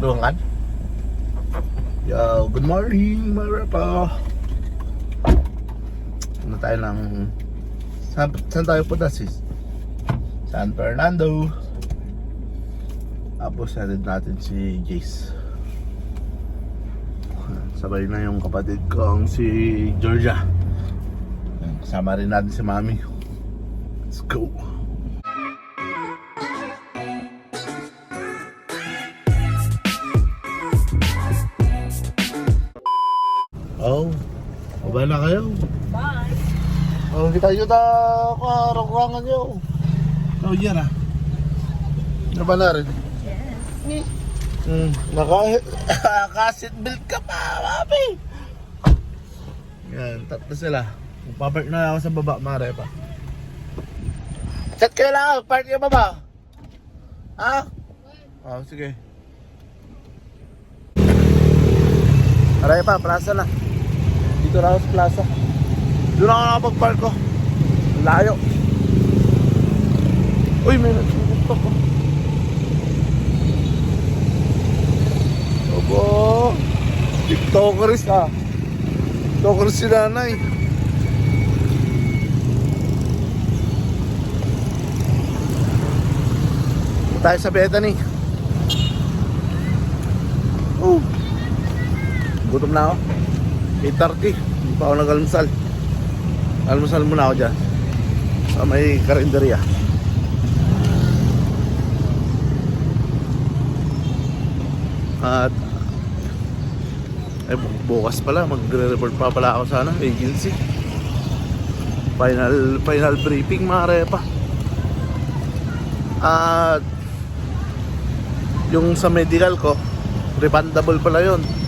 Lungan? Yo, good morning, mga repa. Ano tayo ng... Saan, saan tayo punta sis? San Fernando. Tapos hatid natin si Jace. Sabay na yung kapatid kong si Georgia. Kasama rin natin si Mami. Let's go. Baba na kayo. Bye. Oh, kita yun na karakurangan nyo. Oh, yan ah. Naba na rin. Yes. Hmm, naka, naka-seatbelt ka pa, mami. Yan, tatlo sila. Magpapark na ako sa baba, mare pa. Chat kayo lang, park yung baba. Ha? Oh, sige. Aray pa, plaza na. Dito na sa plaza. Doon ako nakapag-park ko. Layo. Uy, may nagsusuntok ko. Opo. TikTokeris ah. TikTokeris si nanay. Tayo sa Bethany. Oh. Gutom na ako. 8.30. Hindi pa ako nag-almusal. Almusal muna ako dyan. Sa may karinderya. At eh, bu- bukas pala magre-report pa pala ako sa ano, agency. Final final briefing mga repa. At yung sa medical ko, refundable pala yon.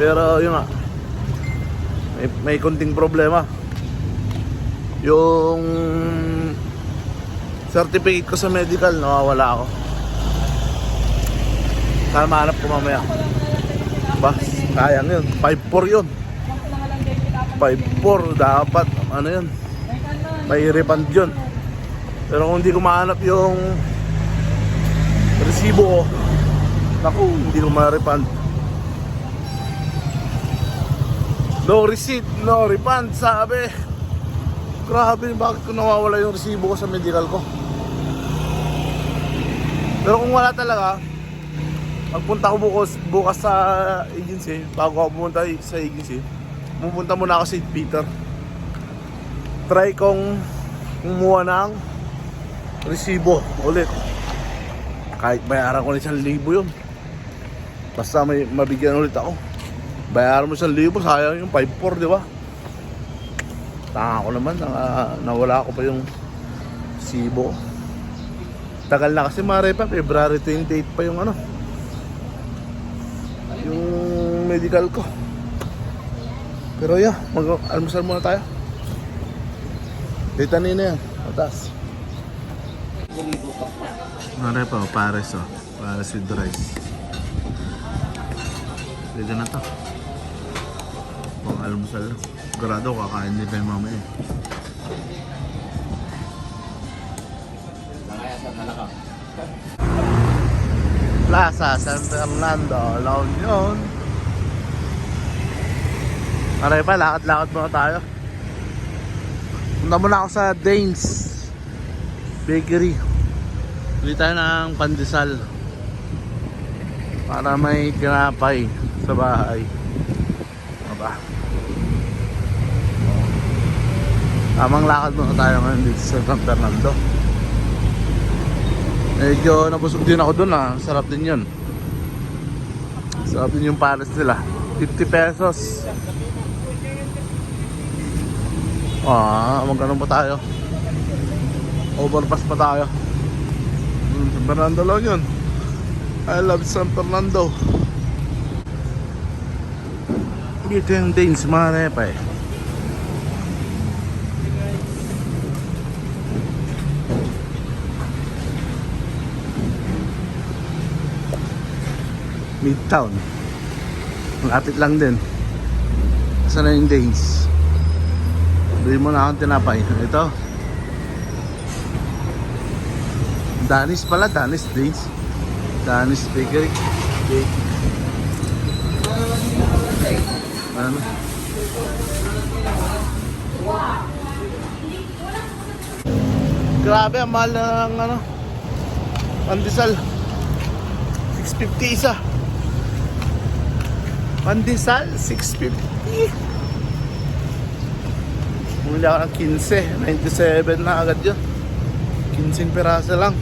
Pero yun nga, may, may konting problema. Yung certificate ko sa medical, nawawala ako. Sana mahanap ko mamaya. Ba, sayang yun. 5-4 yun. 5-4 dapat. Ano yun? May refund yun. Pero kung hindi ko mahanap yung resibo ko, naku, hindi ko ma-refund. No receipt, no refund, sabi. Grabe, bakit ko nawawala yung resibo ko sa medical ko? Pero kung wala talaga, Pagpunta ko bukas, bukas sa agency, bago ako pumunta sa agency, pupunta muna ako sa St. Peter. Try kong kumuha ng resibo ulit. Kahit bayaran ko na isang libo yun. Basta may mabigyan ulit ako. Bayaran mo isang libo, sayang yung 5-4, di ba? Tanga ko naman, na, nawala ko pa yung resibo. Tagal na kasi mare pa, February 28 pa yung ano, yung medical ko. Pero yeah, mag-almusal muna tayo. Dita na yan, matas. Mare pa, pares oh. Pares with rice. Pwede na to. Pang almusal. Sigurado kakain din tayo mamaya. Plaza San Fernando, La Union. Aray pa, lakad-lakad muna tayo. Punta muna ako sa Danes Bakery. Bili tayo ng pandesal. Para may tinapay sa bahay. Aba. Tamang lakad muna tayo ngayon dito sa San Fernando. Medyo nabusog din ako dun ah. Sarap din yun. Sarap din yung pares nila. 50 pesos. Ah, magkano pa tayo? Overpass pa tayo. Hmm, San Fernando lang yun. I love San Fernando. Dito yung Danes, mga repa eh. Midtown. Malapit lang din. Saan na yung Danes? Bili mo na akong tinapay. Ito. Danis pala, Danis Danes. Danish Bakery. Cake. Ano? Grabe, ang mahal na ng ano. Pandesal. 650 isa. Pandesal, 650. Bumili ako ng 15. 97 na agad yun. 15 peraso lang.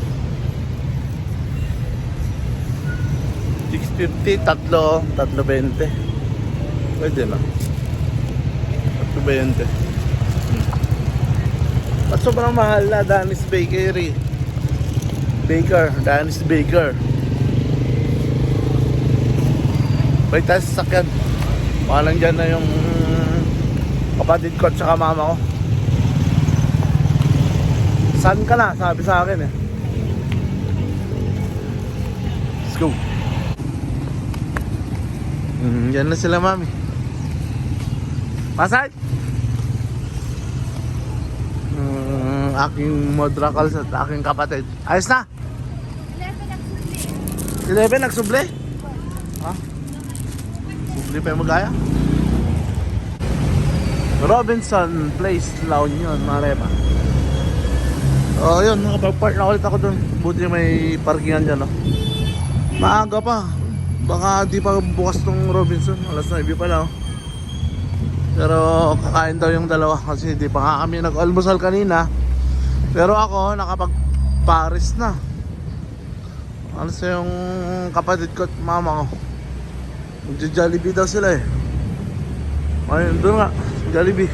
650, tatlo, tatlo 20. Pwede na. Tatlo 20. Hmm. At sobrang mahal na Danis Bakery. Baker, Danis Baker. Wait tayo sa sakyan. Baka lang dyan na yung kapatid ko at saka mama ko. Saan ka na? Sabi sa akin eh. Let's go. Mm, yan na sila mami. Pasay! Mm, aking modrakals at aking kapatid. Ayos na! 11 nagsuble? Ha? Suble pa yung magaya? Robinson Place, La Union, Marepa. Oh, yun, nakapag-park na ulit ako dun. Buti may parkingan dyan, no? Maaga pa. Baka di pa bukas tong Robinson. Alas 9 pa lang. Pero kakain daw yung dalawa kasi di pa nga kami nag-almusal kanina. Pero ako, nakapag-Paris na. Alas yung kapatid ko at mama ko. Magja-Jollibee daw sila eh. Ayun, doon nga. Jollibee.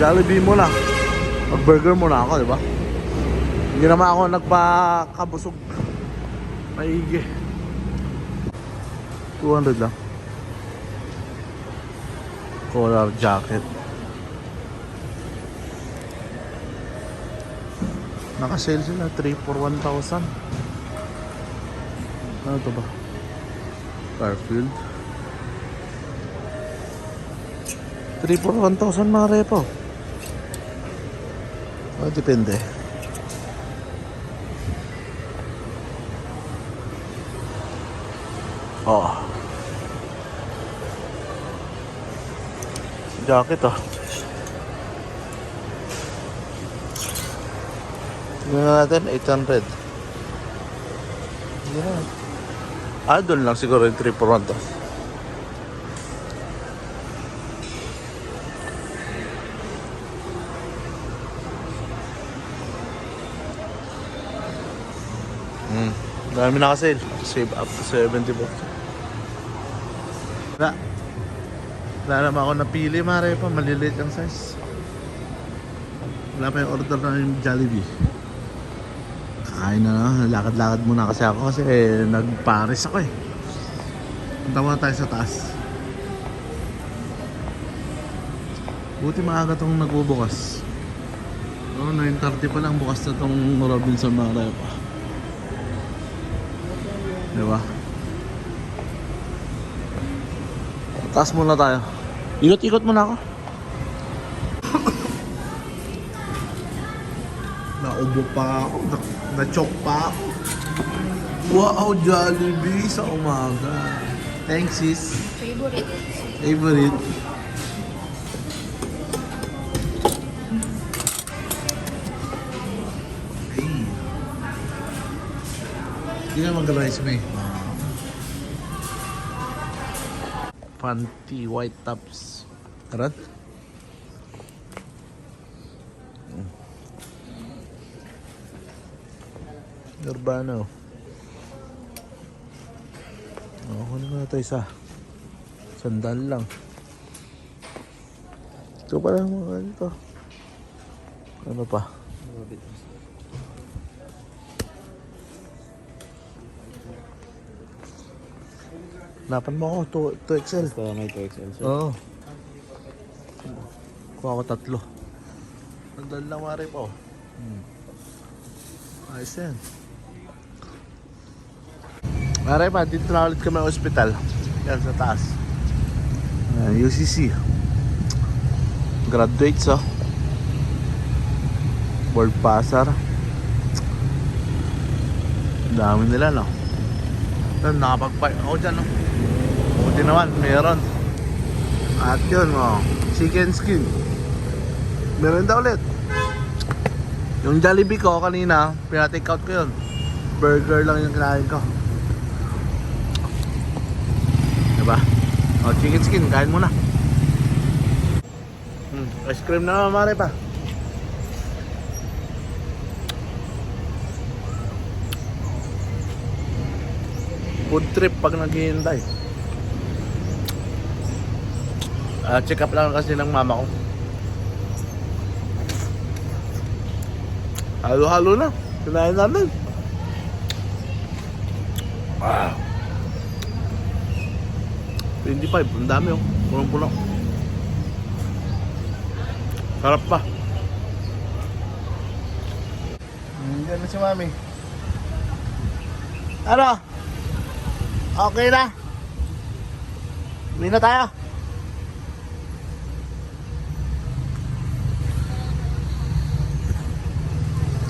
Jollibee muna. Mag-burger muna ako, di ba? Hindi naman ako nagpakabusog. Maigi. 200 lang. Collar jacket. Naka-sale sila 3 for 1,000. Ano to ba? Garfield. 3 for 1,000 mga repo. Oh, depende. Oh. Jacket ah. Tignan natin, 800. Yeah. Ah, doon lang siguro yung 3 for 1 to. Hmm. Dami naka-sale. Save up to 70 bucks. Wala. Wala naman ako napili, mare pa. Maliliit ang size. Wala pa yung order na yung Jollibee. Kakain na na. Lakad-lakad muna kasi ako kasi eh, nag-Paris ako eh. Punta muna tayo sa taas. Buti maaga tong nagbubukas. Oh, 9.30 pa lang bukas na tong Robinson Marepa. Di ba? Taas muna tayo. Ikot-ikot muna ako. Naubo pa ako. Na- Na-choke pa ako. Wow, Jollibee sa umaga. Thanks, sis. Favorite. Favorite. Hindi na mag-rice may. Panty white tops. Karat? Urbano. Oh, ano na ito isa? Sandal lang. Ito pala mga ito. Ano pa? Hanapan mo ako, 2, 2XL. Baka may 2XL sir. Oo. Kuha ko tatlo. Sandal lang mare po. Hmm. Ayos yan. Mare pa, dito na ulit kami sa ospital. Yan sa taas. Uh, UCC. Graduates oh. Board passer. Dami nila, no? Doon, nakapag-park ako dyan, no? Buti naman, meron. At yun, oh, chicken skin. Meron daw ulit. Yung Jollibee ko kanina, pinatake out ko yun. Burger lang yung kinain ko. Diba? Oh, chicken skin, kain muna. Hmm, ice cream na mare pa. Food trip pag naghihintay. Ah, check up lang kasi ng mama ko. Halo-halo na. Kinain namin. Ah. 25, ang dami oh. Punong-puno. Sarap pa. Diyan na si mami. Ano? Okay na? Uwi na tayo.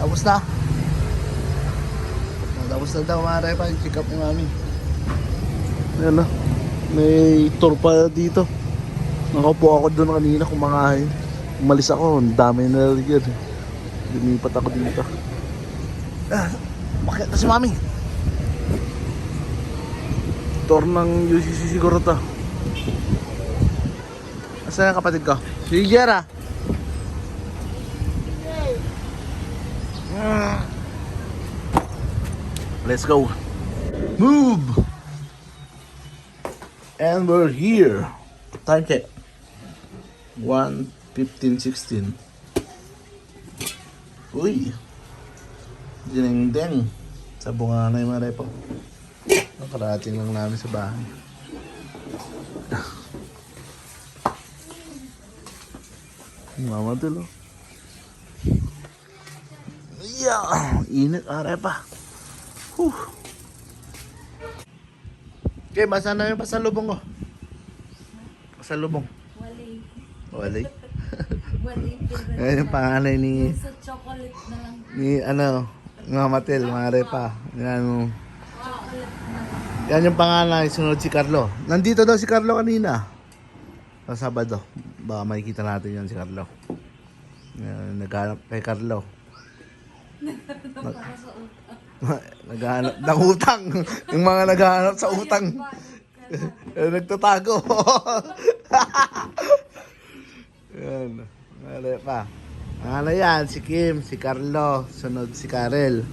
Tapos na. Tapos na daw mga repa yung check up ni mami. Ayan na. May tour pa dito. Nakaupo ako doon kanina kumakain. Umalis ako, ang dami na rin. Lumipat ako dito. Ah, bakit si mami? Tour ng UCC siguro to. Asan ang kapatid ko? Si Jera. Ah. Let's go. Move! And we're here. Time check. 1, 15, 16. Uy! Ding-ding. Sa bunga na yung repo. Nakarating lang namin sa bahay. Mama tulo. Yeah! Init ah, repa. Whew. Okay, basa na yung pasalubong ko. Pasalubong. Wali. Wali. Wali. Ayan yung pangalan ni, Sa chocolate na lang. ni ano, mga matel, mga repa. Yan, lang. yan yung pangalan, sunod si Carlo. Nandito daw si Carlo kanina. Sa Sabado. Baka makikita natin yan si Carlo. Yan, naghanap kay Carlo. Para sa. naghahanap ng utang. yung mga naghahanap sa utang. eh, nagtatago. yan. Ano pa? Ano yan? Si Kim, si Carlo, sunod si Karel.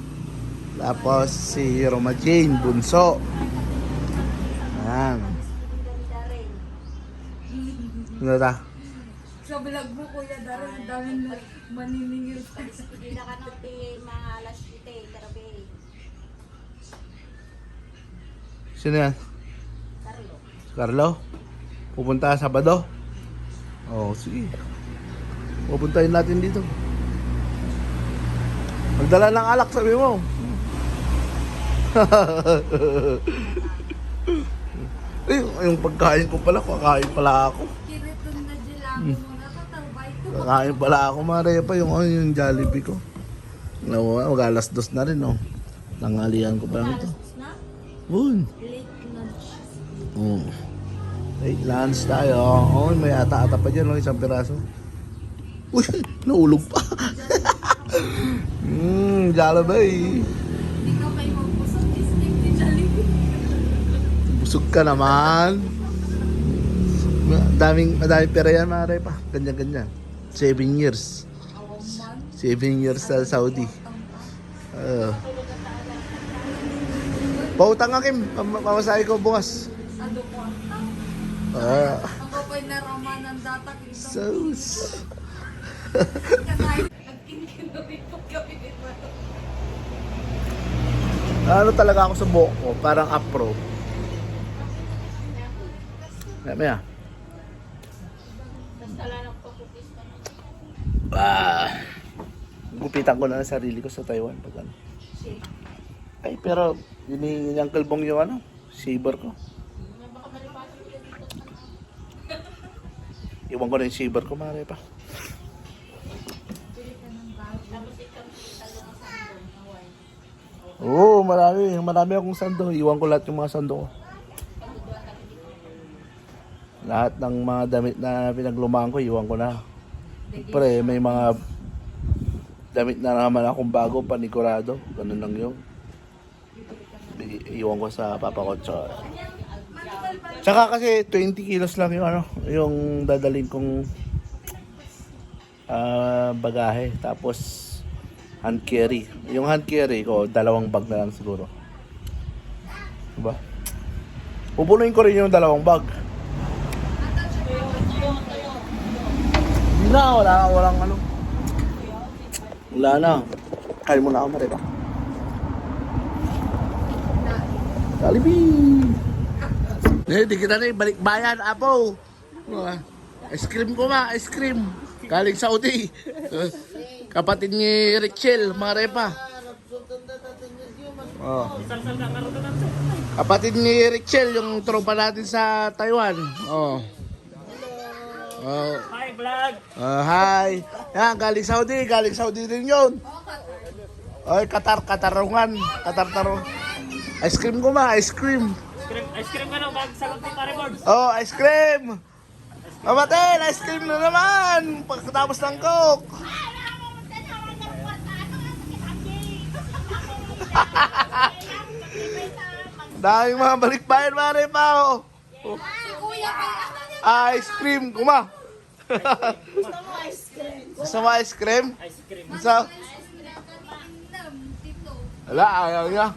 Tapos si Roma Jane, Bunso. Yan. Ano ta? Sa vlog mo, Kuya Darren, daming maniningil sa Hindi na ka nang pi mga Sino yan? Carlo. Carlo? Pupunta sa Sabado? Oo, oh, sige. Pupuntahin natin dito. Magdala ng alak, sabi mo. Ay, yung pagkain ko pala, kakain pala ako. Kakain pala ako, mare pa yung, ano, yung Jollibee ko. No, mag alas dos na rin, no. Nangalian ko pa lang ito. Alas Mm. Late lunch tayo. Oh, may ata-ata pa dyan, no? isang piraso. Uy, naulog pa. Mmm, Jollibee. Ikaw kayo magbusog, isip ni Jollibee. Busog ka naman. Daming, madaming pera yan, mare pa. Ganyan-ganyan. Seven years. Seven years sa Saudi. Uh. Pautang. Pam- Pamasahe ko bukas. Ko ang Ah, Ako pa'y naraman ng data po kami nito. Ano talaga ako sa buhok ko? Parang afro. Maya, maya. Ah. Gupitan ko na ang sarili ko sa Taiwan pag ano. Ay, pero hinihingi niyang kalbong yung ano, saber ko. Iwan ko na yung saber ko, mare pa. Oo, marami. Marami akong sando. Iwan ko lahat yung mga sando ko. Lahat ng mga damit na pinaglumaan ko, iwan ko na. Siyempre, may mga damit na naman akong bago, panigurado. Ganun lang yun. Iwan ko sa papa ko. Tsaka, kasi 20 kilos lang yung ano, yung dadalhin kong ah, bagahe. Tapos, hand carry. Yung hand carry ko, dalawang bag na lang siguro. Diba? Pupunuin ko rin yung dalawang bag. Hindi na, wala na, walang ano. Wala na. Kaya mo na ako mariba. Jollibee! Eh, di kita na eh, balik bayan, apo. Ah, Ice cream ko ma, ice cream. Galing Saudi. Kapatid ni Richel, mga repa. Oh. Kapatid ni Richel, yung tropa natin sa Taiwan. Oh. Oh. Hi, vlog! Ah, hi. Yan, galing Saudi. Galing Saudi din yun. Ay, Qatar, Katarungan. Qatar, tarong. Ice cream ko ma, ice cream. Ice cream, ice cream ka na, bag sagot ni Pare Board. Oh, ice cream. Mabatin, ice cream na naman. Pagkatapos ng coke. Daming mga balikbayan, mare pa. Oh. Oh. Ice cream, kuma. Gusto mo ice cream? Ice cream. Gusto? Wala, ayaw niya.